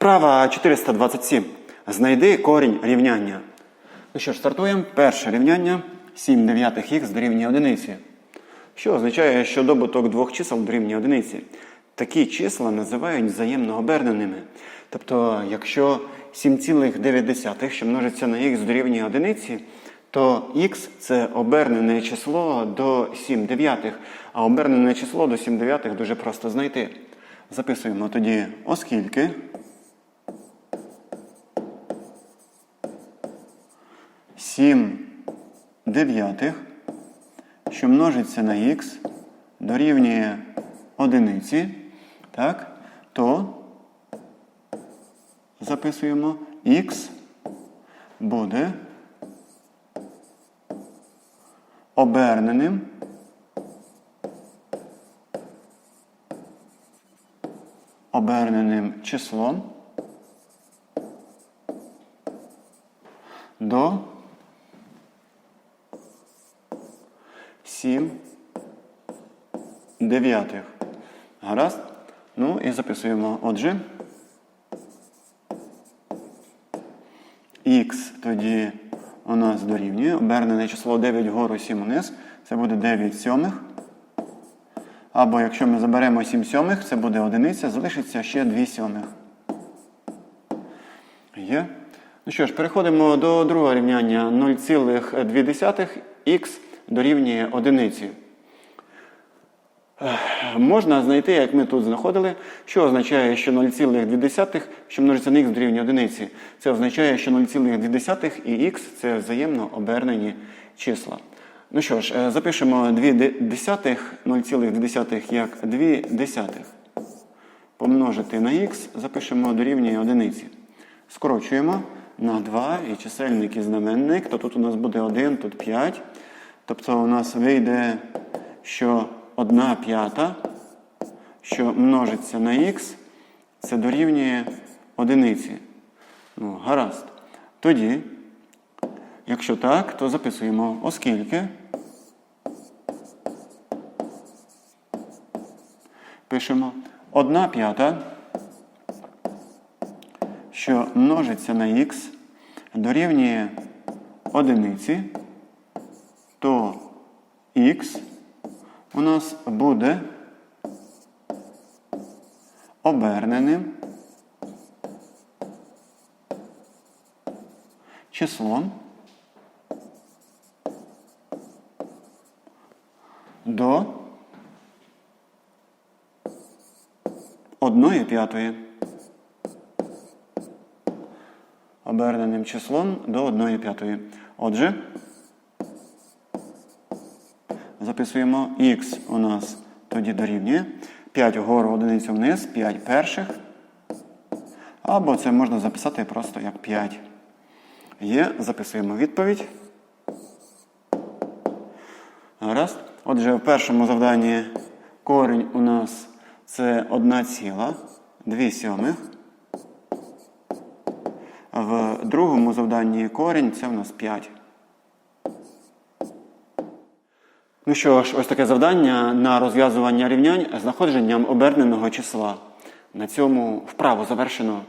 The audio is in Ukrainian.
Вправа 427. Знайди корінь рівняння. Ну що ж, стартуємо. Перше рівняння 7 дев'ятих х дорівнює одиниці. Що означає, що добуток двох чисел дорівнює одиниці. Такі числа називають взаємно оберненими. Тобто, якщо 7,9, що множиться на х дорівнює одиниці, то х це обернене число до 7 дев'ятих, а обернене число до 7 дев'ятих дуже просто знайти. Записуємо тоді, оскільки сім дев'ятих, що множиться на х, дорівнює одиниці, так, то записуємо х буде оберненим оберненим числом до 7 дев'ятих. Гаразд? Ну і записуємо. Отже, х тоді у нас дорівнює. Обернене число 9 вгору 7 вниз. Це буде 9 сьомих. Або якщо ми заберемо 7 сьомих, це буде одиниця, залишиться ще 2 сьомих. Є. Ну що ж, переходимо до другого рівняння 0,2х дорівнює одиниці. Можна знайти, як ми тут знаходили, що означає, що 0,2, що множиться на х дорівнює одиниці. Це означає, що 0,2 і х це взаємно обернені числа. Ну що ж, е, запишемо 2 десятих, 0,2 як 2 десятих. Помножити на х, запишемо дорівнює одиниці. Скорочуємо на 2 і чисельник і знаменник, то тут у нас буде 1, тут 5. Тобто у нас вийде, що 1 п'ята, що множиться на х, це дорівнює одиниці. Ну, гаразд. Тоді, якщо так, то записуємо, оскільки пишемо 1 п'ята, що множиться на х, дорівнює одиниці, то х у нас буде оберненим числом до 1 п'ятої. Оберненим числом до 1 п'ятої. Отже, записуємо х у нас тоді дорівнює 5 вгору одиницю вниз, 5 перших. Або це можна записати просто як 5. Є, записуємо відповідь. Гаразд. Отже, в першому завданні корінь у нас це 1 ціла, 2 сьомих. В другому завданні корінь це в нас 5. Ну що ж, ось таке завдання на розв'язування рівнянь знаходженням оберненого числа. На цьому вправу завершено.